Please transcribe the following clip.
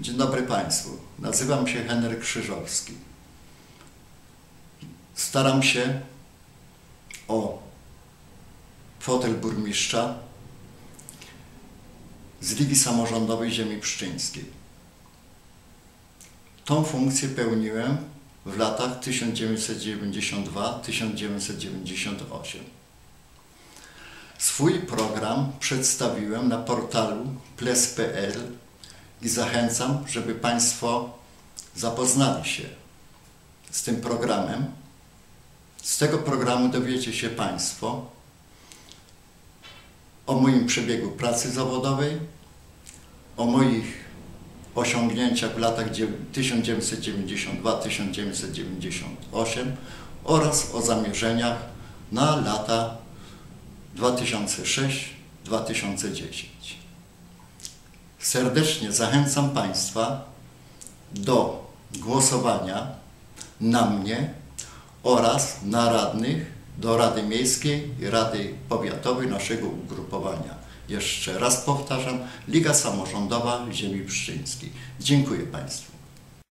Dzień dobry Państwu. Nazywam się Henryk Krzyżowski. Staram się o fotel burmistrza z Ligi Samorządowej Ziemi Pszczyńskiej. Tą funkcję pełniłem w latach 1992-1998. Swój program przedstawiłem na portalu ples.pl i zachęcam, żeby Państwo zapoznali się z tym programem. Z tego programu dowiecie się Państwo o moim przebiegu pracy zawodowej, o moich osiągnięciach w latach 1992-1998 oraz o zamierzeniach na lata 2006-2010. Serdecznie zachęcam Państwa do głosowania na mnie oraz na radnych do Rady Miejskiej i Rady Powiatowej naszego ugrupowania. Jeszcze raz powtarzam, Liga Samorządowa Ziemi Pszczyńskiej. Dziękuję Państwu.